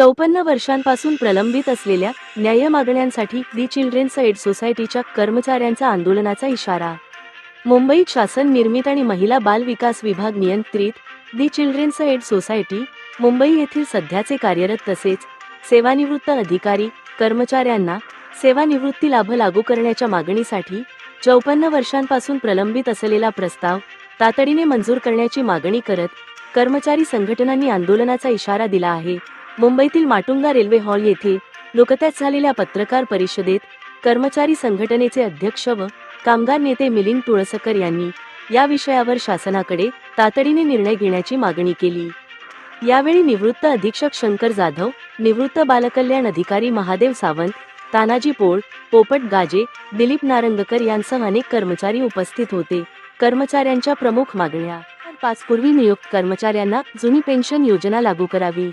चौपन्न वर्षांपासून प्रलंबित असलेल्या न्याय मागण्यांसाठी दी चिल्ड्रेन्स एड सोसायटीच्या कर्मचाऱ्यांचा आंदोलनाचा इशारा. मुंबईत शासन निर्मित आणि महिला बाल विकास विभाग नियंत्रित the children's aid society Mumbai येथील सध्याचे कार्यरत तसेच सेवानिवृत्त अधिकारी कर्मचाऱ्यांना सेवानिवृत्ती लाभ लागू करण्याच्या मागणीसाठी चौपन्न वर्षांपासून प्रलंबित असलेला प्रस्ताव तातडीने मंजूर करण्याची मागणी करत कर्मचारी संघटनांनी आंदोलनाचा इशारा दिला आहे. मुंबईतील माटुंगा रेल्वे हॉल येथे नुकत्याच झालेल्या पत्रकार परिषदेत कर्मचारी संघटनेचे अध्यक्ष व कामगार नेते मिलिंद तुळसकर यांनी या विषयावर शासनाकडे तातडीने निर्णय घेण्याची मागणी केली. यावेळी निवृत्त अधीक्षक शंकर जाधव निवृत्त बालकल्याण अधिकारी महादेव सावंत तानाजी पोळ पोपट गाजे दिलीप नारंगकर यांसह अनेक कर्मचारी उपस्थित होते. कर्मचाऱ्यांच्या प्रमुख मागण्या. पाच पूर्वी नियुक्त कर्मचाऱ्यांना जुनी पेन्शन योजना लागू करावी.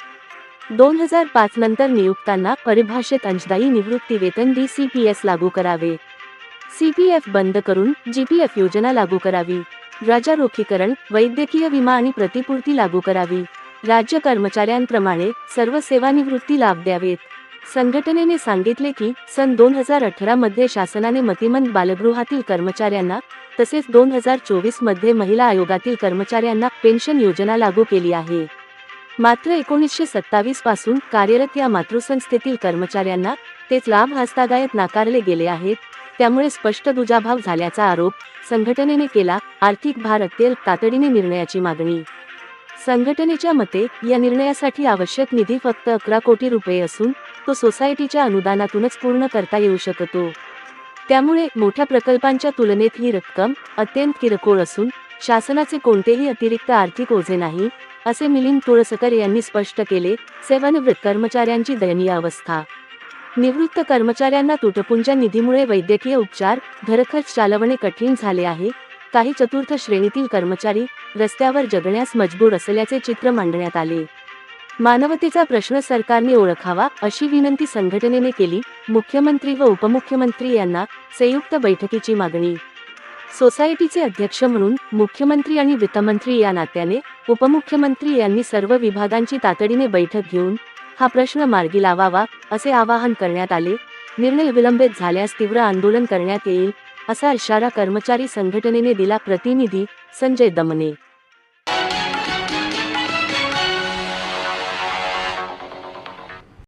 दोन हजार पाच नंतर नियुक्तांना परिभाषित अंशदायी निवृत्ती वेतन डी सी पी एस लागू करावे. सी पी एफ बंद करून जी पी एफ योजना लागू करावी. राजारोखीकरण वैद्यकीय विमा आणि प्रतिपूर्ती लागू करावी. राज्य कर्मचाऱ्यांप्रमाणे सर्व सेवानिवृत्ती लाभ द्यावेत. संघटनेने सांगितले की सन दोन हजार अठरा मध्ये शासनाने मतिमंद बालगृहातील कर्मचाऱ्यांना तसेच दोन हजार चोवीसमध्ये महिला आयोगातील कर्मचाऱ्यांना पेन्शन योजना लागू केली आहे. मात्र एकोणीसशे सत्तावीसपासून कार्यरत या मातृसंस्थेतील कर्मचाऱ्यांना तेच लाभ हस्तागायत नाकारले गेले आहेत त्यामुळे स्पष्ट दुजाभाव झाल्याचा आरोप संघटनेने केला. आर्थिक भार अत्यंत तातडीने निर्णयाची मागणी संघटनेच्या मते या निर्णयासाठी आवश्यक निधी फक्त अकरा कोटी रुपये असून तो सोसायटीच्या अनुदानातूनच पूर्ण करता येऊ शकतो. त्यामुळे मोठ्या प्रकल्पांच्या तुलनेत ही रक्कम अत्यंत किरकोळ असून शासनाचे कोणतेही अतिरिक्त आर्थिक ओझे नाही असे मिलिंद तुळसकर यांनी स्पष्ट केले सेवानिवृत्त कर्मचाऱ्यांची दयनीय अवस्था. निवृत्त कर्मचाऱ्यांना तुटपुंजा निधीमुळे वैद्यकीय उपचार घरखर्च चालवणे कठीण झाले आहे काही चतुर्थ श्रेणीतील कर्मचारी रस्त्यावर जगण्यास मजबूर असल्याचे चित्र मांडण्यात आले. मानवतेचा प्रश्न सरकारने ओळखावा अशी विनंती संघटनेने केली मुख्यमंत्री व उपमुख्यमंत्री यांना संयुक्त बैठकीची मागणी. सोसायटीचे अध्यक्ष म्हणून मुख्यमंत्री आणि वित्तमंत्री या नात्याने उपमुख्यमंत्री यांनी सर्व विभागांची तातडीने बैठक घेऊन हा प्रश्न मार्गी लावावा असे आवाहन करण्यात आले. निर्णय विलंबित झाल्यास तीव्र आंदोलन करण्यात येईल असा इशारा कर्मचारी संघटनेने दिला प्रतिनिधी संजय दमने.